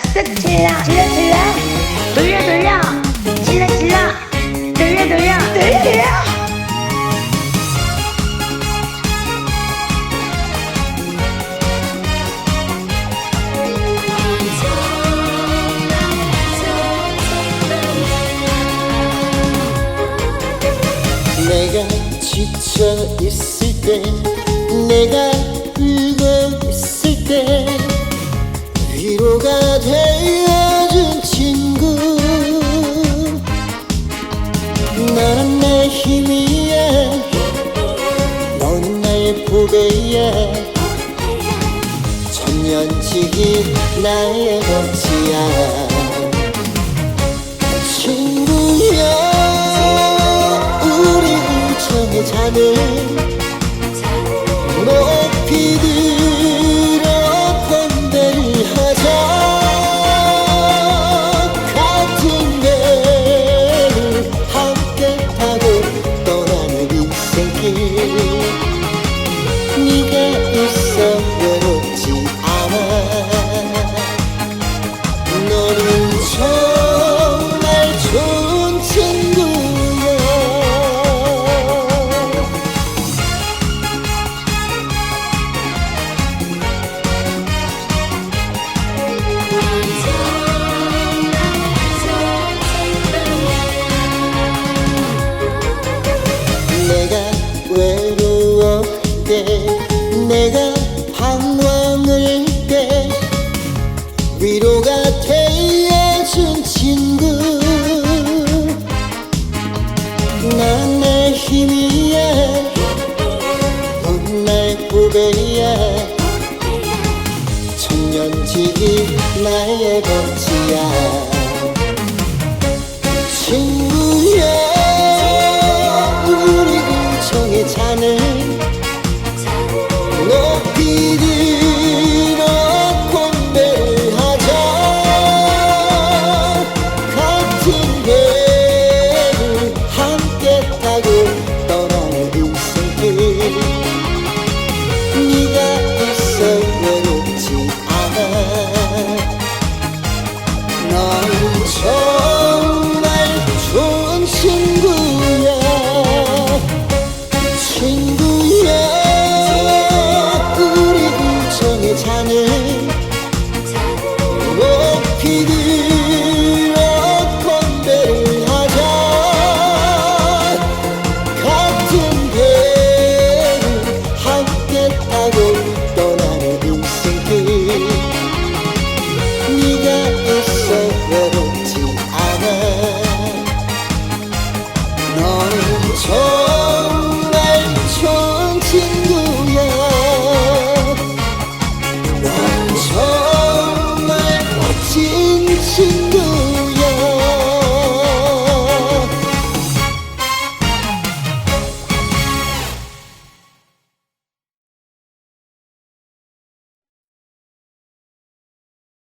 쓱 질러 질러 질러. 돌려 돌려. 질러 질러. 돌려 돌려. 돌려 돌려. 내가 지쳐 있을 때 내가 보배야 천년지기 나의 덕지야. 친구야 우리 우정의 잔을 위로가 되어준 친구. 난 내 힘이야. 넌 나의 후배야. 천년지기 나의 친구야 외롭지 않아 넌 저.